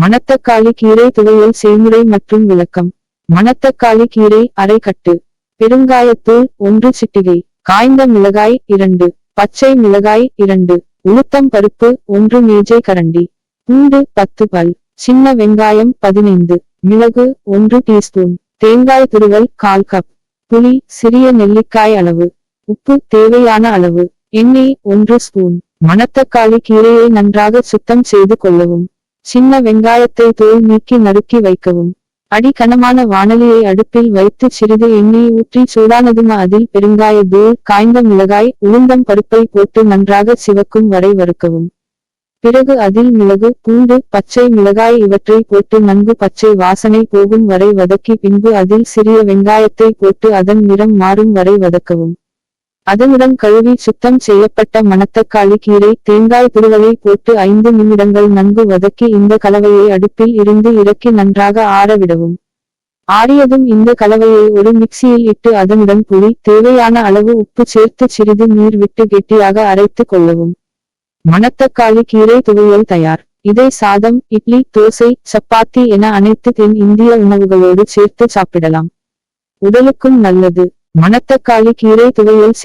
மணத்தக்காளி கீரை துவையல் செய்முறை மற்றும் விளக்கம். மணத்தக்காளி கீரை அரை கட்டு. பெருங்காயத்தூள் ஒன்று சிட்டிகை. காய்ந்த மிளகாய் இரண்டு. பச்சை மிளகாய் இரண்டு. உளுத்தம் பருப்பு ஒன்று மேஜை கரண்டி. பூண்டு பத்து பல். சின்ன வெங்காயம் பதினைந்து. மிளகு ஒன்று டீஸ்பூன். தேங்காய் துருவல் கால் கப். புளி சிறிய நெல்லிக்காய் அளவு. உப்பு தேவையான அளவு. எண்ணெய் ஒன்று ஸ்பூன். மணத்தக்காளி கீரையை நன்றாக சுத்தம் செய்து கொள்ளவும். சின்ன வெங்காயத்தை தோல் நீக்கி நறுக்கி வைக்கவும். அடி கனமான வானலியை அடுப்பில் வைத்து சிறிது எண்ணெய் ஊற்றி சூடானதும் அதில் பெருங்காய தூள் காய்ந்த மிளகாய் உளுந்தம் பருப்பை போட்டு நன்றாக சிவக்கும் வரை வறுக்கவும். பிறகு அதில் மிளகு பூண்டு பச்சை மிளகாய் இவற்றை போட்டு நன்கு பச்சை வாசனை போகும் வரை வதக்கி பின்பு அதில் சிறிய வெங்காயத்தை போட்டு அதன் நிறம் மாறும் வரை வதக்கவும். அதனுடன் கழுவி சுத்தம் செய்யப்பட்ட மணத்தக்காளி கீரை தேங்காய் துருவலை போட்டு ஐந்து நிமிடங்கள் நன்கு வதக்கி இந்த கலவையை அடுப்பில் இருந்து இறக்கி நன்றாக ஆறவிடவும் ஆறியதும் இந்த கலவையை ஒரு மிக்சியில் இட்டு அதனுடன் புளி தேவையான அளவு உப்பு சேர்த்து சிறிது நீர் விட்டு கெட்டியாக அரைத்து கொள்ளவும். மணத்தக்காளி கீரை துவையல் தயார். இதை சாதம் இட்லி தோசை சப்பாத்தி என அனைத்து தென் இந்திய உணவுகளோடு சேர்த்து சாப்பிடலாம். உடலுக்கும் நல்லது. மணத்தக்காளி கீரை துவையல்